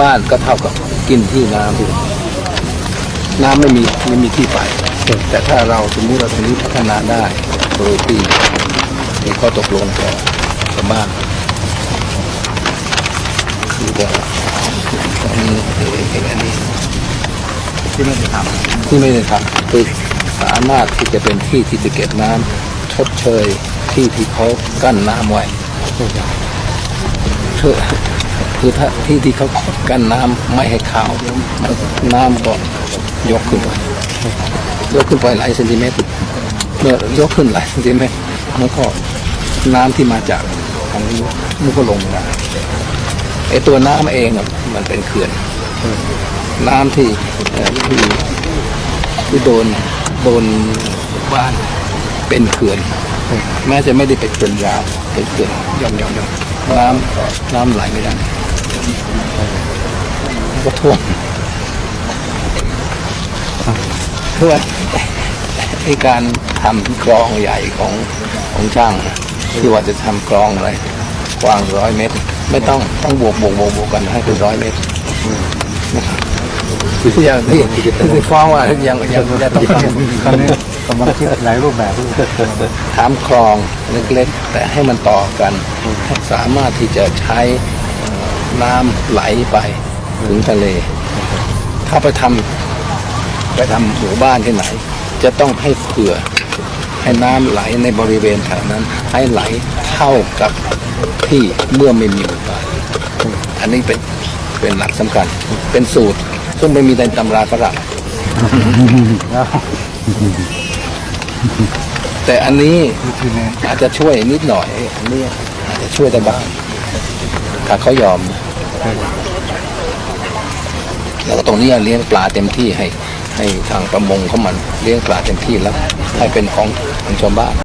บ้านก็เท่ากับกินที่น้ำที่น้ำไม่มีไม่มีที่ไป แต่ถ้าเราสมมติเราตรงนี้พัฒนาได้โดยที่มีข้อตกลงกับชาวบ้านคือว่าอันนี้อันนี้ที่ไม่ได้ทที่ไม่ได้ทำคือสามารถที่จะเป็นที่ที่จะเก็บน้ำชดเชยที่ที่เขากั้นน้ำไว้คือ คือถ้าที่ที่เขากั้นน้ำไม่ให้ขาวน้ำก็ยกขึ้นไปยกขึ้นไปหลายเซนติเมตรเมื่อยกขึ้นหลายเซนติเมตรมันก็น้ำที่มาจากทางนี้มันก็ลงมาไอตัวน้ำเองมันเป็นเขื่อน น้ำที่ที่ที่โดนโดนบ้านเป็นเขื่อนแม้จะไม่ได้เป็นเขื่อนยาวเป็นเขื่อนย่อมย่อมย่อมน้ำน้ำไหลไม่ได้ ก็ท่วมเพื่อไอการทำกรองใหญ่ของของช่างที่ว่าจะทำกรองอะไรกว้างร้อยเมตร ไม่ต้องต้องบวกบวกบวกบวกกันให้เป็นร้อยเมตรอย่างที่ที่ฟ้องว่ายังยังจะต้องทำตอนนี้กำลังคิดหลายรูปแบบด้วยำถามคลองเล็กๆ แต่ให้มันต่อกัน สามารถที่จะใช้ น้ำไหลไปถึงทะเล ถ้าไปทำไปทำหมู่บ้านที่ไหน จะต้องให้เผื่อให้น้ำไหลในบริเวณแถวนั้น ให้ไหลเท่ากับที่เมื่อไม่มีหมู่บ้านอันนี้เป็นเป็นหลักสำคัญ เป็นสูตร ซึ่งไม่มีในตำราฝรั่งแต่อันนี้วิธีนี้อาจจะช่วยนิดหน่อยอันนี้อาจจะช่วยได้บ้าง ถ้าเขายอม แล้วก็ตรงนี้เลี้ยงปลาเต็มที่ให้ให้ทางประมงเขามันเลี้ยงปลาเต็มที่แล้ว ให้เป็นของของชาวบ้าน